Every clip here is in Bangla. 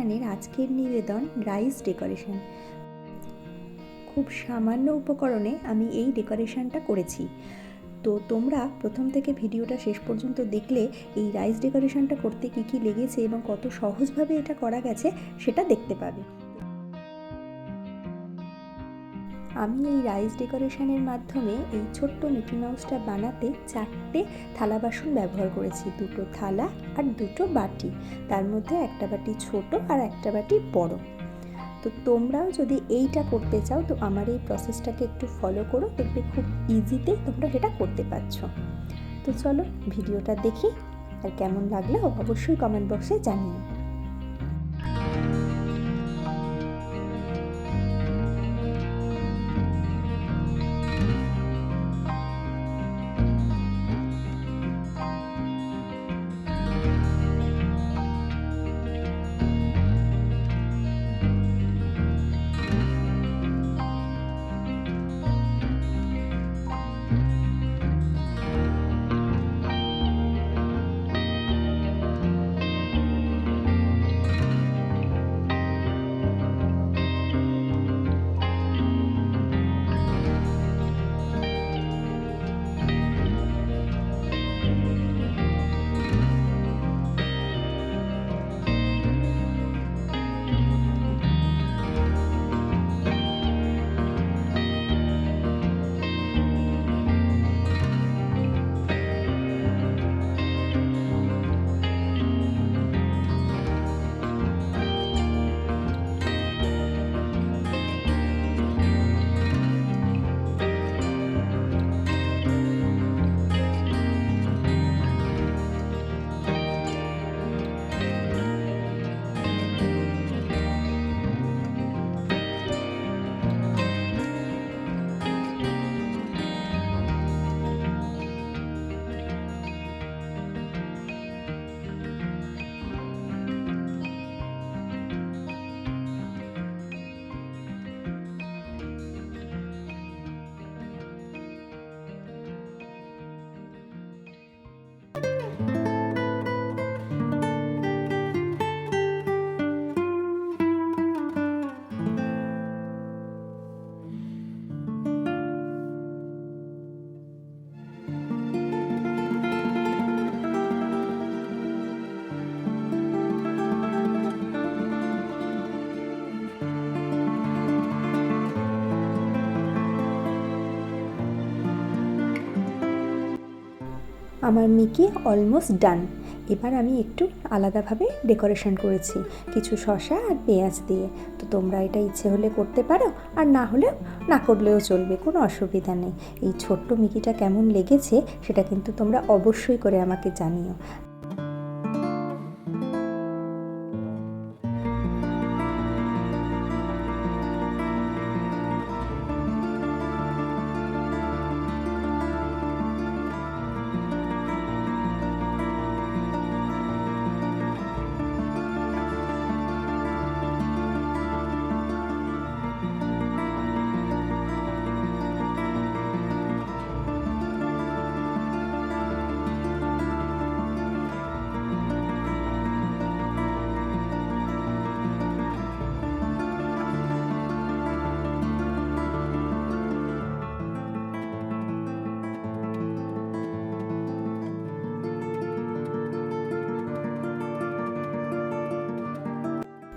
ডেকোরেশনের আজকের নিবেদন রাইস ডেকোরেশন। খুব সামান্য উপকরণে আমি এই ডেকোরেশনটা করেছি। তো তোমরা প্রথম থেকে ভিডিওটা শেষ পর্যন্ত দেখলে এই রাইস ডেকোরেশনটা করতে কী কী লেগেছে এবং কত সহজভাবে এটা করা গেছে সেটা দেখতে পাবে। আমি এই রাইস ডেকোরেশনের মাধ্যমে এই ছোট্ট মিকি মাউসটা বানাতে চারটে থালা বাসন ব্যবহার করেছি, দুটো থালা আর দুটো বাটি। তার মধ্যে একটা বাটি ছোট আর একটা বাটি বড়। তো তোমরাও যদি এইটা করতে চাও, তো আমার এই প্রসেসটাকে একটু ফলো করো, দেখবে খুব ইজিতে তোমরা সেটা করতে পারছ। তো চলো, ভিডিওটা দেখি, আর কেমন লাগল অবশ্যই কমেন্ট বক্সে জানিও। আমার মিকি অলমোস্ট ডান এবার আমি একটু আলাদাভাবে ডেকোরেশন করেছি, কিছু শশা আর পেঁয়াজ দিয়ে। তো তোমরা এটা ইচ্ছে হলে করতে পারো, আর না হলে না করলেও চলবে, কোনো অসুবিধা নেই। এই ছোট্ট মিকিটা কেমন লেগেছে, সেটা কিন্তু তোমরা অবশ্যই করে আমাকে জানিও।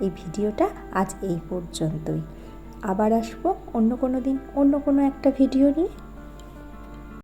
এই ভিডিওটা আজ এই পর্যন্তই। আবার আসব অন্য কোনো দিন, অন্য কোনো একটা ভিডিও নিয়ে।